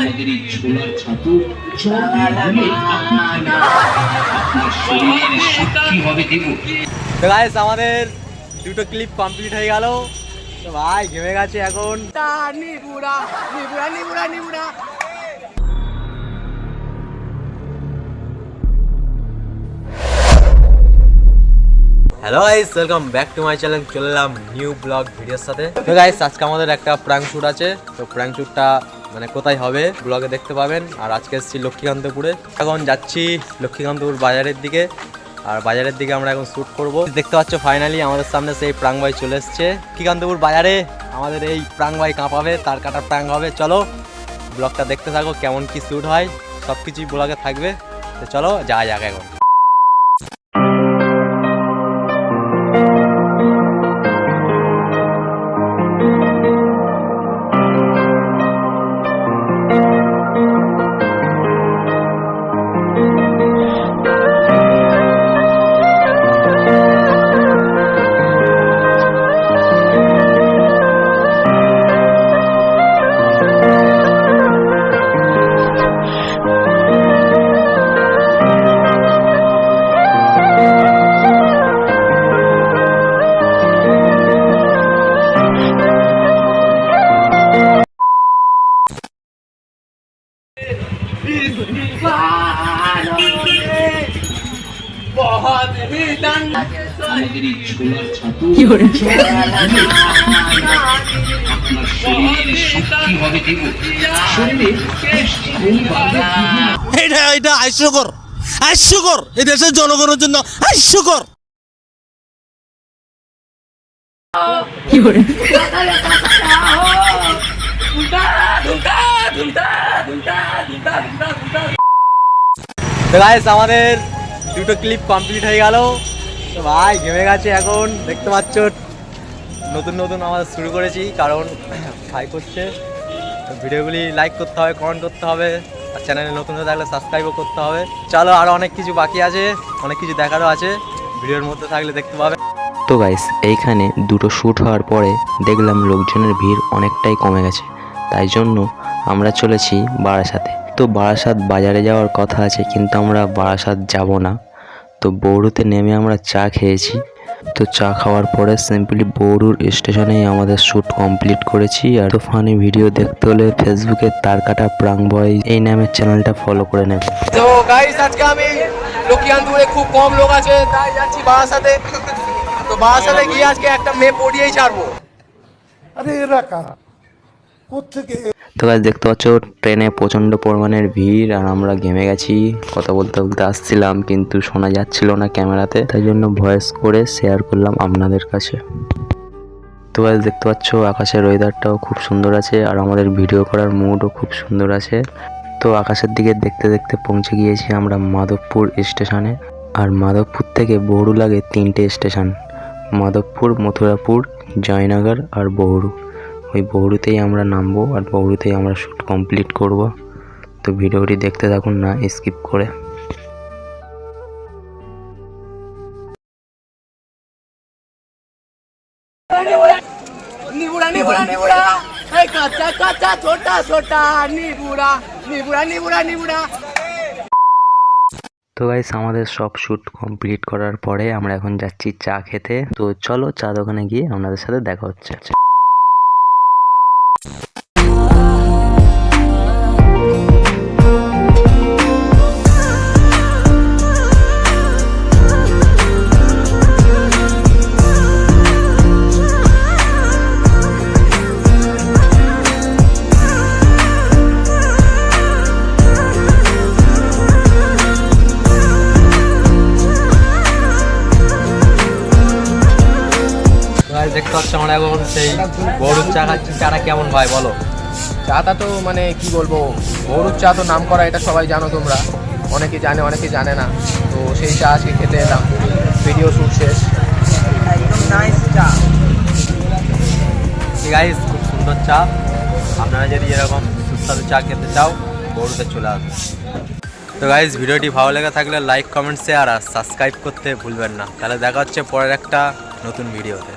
আমাদের এই ছোলার ছাতু শক্তি হবে তো গাইস আমাদের দুটো ক্লিপ কমপ্লিট হয়ে গেল। তো ভাই ঘেমে গেছে এখন। নিবুড়া নিবুড়া নিবুড়া নিবুড়া। Hello guys welcome back to my channel চলে এলাম নিউ ব্লগ ভিডিওর সাথে। তো গাইস আজকে আমাদের একটা প্রাং শ্যুট আছে। তো প্রাং শ্যুটটা মানে কোথায় হবে ব্লগে দেখতে পাবেন। আর আজকে এসেছি লক্ষ্মীকান্তপুরে। এখন যাচ্ছি লক্ষ্মীকান্তপুর বাজারের দিকে। আর বাজারের দিকে আমরা এখন শ্যুট করব। দেখতে পাচ্ছ ফাইনালি আমাদের সামনে সেই প্রাং চলে এসছে। লক্ষ্মীকান্তপুর বাজারে আমাদের এই প্রাং কাঁপাবে, তার কাটা প্রাং হবে। চলো ব্লগটা দেখতে থাকো, কেমন কি শ্যুট হয়। সব কিছুই ব্লগে থাকবে। তো চলো, যাওয়া যাক এখন। এটা এটা এই দেশের জনগণের জন্য হাস্যকর। আমাদের দুটো ক্লিপ কমপ্লিট হয়ে গেল। তো ভাই, ঘেমে গেছে এখন, দেখতে পাচ্ছ? নতুন নতুন আমাদের শুরু করেছি, কারণ ভাই করছে। ভিডিওগুলি লাইক করতে হবে কমেন্ট করতে হবে, আর চ্যানেলে নতুন হয়ে থাকলে সাবস্ক্রাইবও করতে হবে। চলো আরও অনেক কিছু বাকি আছে, অনেক কিছু দেখারও আছে। ভিডিওর মধ্যে থাকলে দেখতে পাবে। তো গাইস এইখানে দুটো শ্যুট হওয়ার পরে দেখলাম লোকজনের ভিড় অনেকটাই কমে গেছে। তাই জন্য আমরা চলেছি বারাসাতে। তো বারাসাত বাজারে যাওয়ার কথা আছে কিন্তু আমরা বারাসাত যাব না। তো বৌরুতে নেমে আমরা চা খেয়েছি। তো চা খাওয়ার পরে সিম্পলি বৌরুর স্টেশনেই আমাদের শ্যুট কমপ্লিট করেছি। আর তো ফানি ভিডিও দেখতে হলে ফেসবুকে তার কাটা প্রাং বয় এই নামের চ্যানেলটা ফলো করে নেবে। তো গাইস আজকে আমি লক্ষ্মীকান্তপুরে খুব কম লোক আছে তাই যাচ্ছি বারাসাতে। তো বারাসাতে গিয়ে আজকে একটা মেয়ে পড়িয়েই ছাড়বো। আরে এরা কারা? কোথেকে তো গাছ দেখতে পাচ্ছ, ট্রেনে প্রচণ্ড পরিমাণের ভিড়, আর আমরা ঘেমে গেছি। কথা বলতে বলতে আসছিলাম, কিন্তু শোনা যাচ্ছিল না ক্যামেরাতে। তাই জন্য ভয়েস করে শেয়ার করলাম আপনাদের কাছে। তো গাছ দেখতে পাচ্ছ, আকাশের ওয়েদারটাও খুব সুন্দর আছে, আর আমাদের ভিডিও করার মুডও খুব সুন্দর আছে। তো আকাশের দিকে দেখতে দেখতে পৌঁছে গিয়েছি আমরা মাধবপুর স্টেশনে। আর মাধবপুর থেকে বহরু লাগে তিনটে স্টেশন, মাধবপুর, মথুরাপুর, জয়নগর আর বহরু ওই বৌরুতেই আমরা নামবো আর বৌরুতেই আমরা শ্যুট কমপ্লিট করব। তো ভিডিওটি দেখতে থাকুন না স্কিপ করে। নিবুড়া নিবুড়া নিবুড়া। এই কাঁচা কাঁচা ছোটা ছোটা। নিবুড়া নিবুড়া নিবুড়া নিবুড়া। তো গাইস আমাদের সব শ্যুট কমপ্লিট করার পরে আমরা এখন যাচ্ছি চা খেতে। তো চলো চা দোকানে গিয়ে আপনাদের সাথে দেখা হচ্ছে। ভাই দেখতে পাচ্ছ আমরা এখন সেই গরুর চা খাচ্ছি। চাটা কেমন ভাই বলো? চাটা তো মানে কি বলব গরুর চা তো নাম করা এটা সবাই জানো তোমরা। অনেকে জানে অনেকে জানে না। তো সেই চা আজকে খেতে এলাম। ভিডিও শ্যুট শেষ। একদম নাইস চা। গাইস খুব সুন্দর চা। আপনারা যদি এরকম সুস্বাদু চা খেতে চাও গরুতে চলে আসবে তো গাইস ভিডিওটি ভালো লেগে থাকলে লাইক কমেন্ট শেয়ার আর সাবস্ক্রাইব করতে ভুলবেন না। তাহলে দেখা হচ্ছে পরের একটা নতুন ভিডিওতে।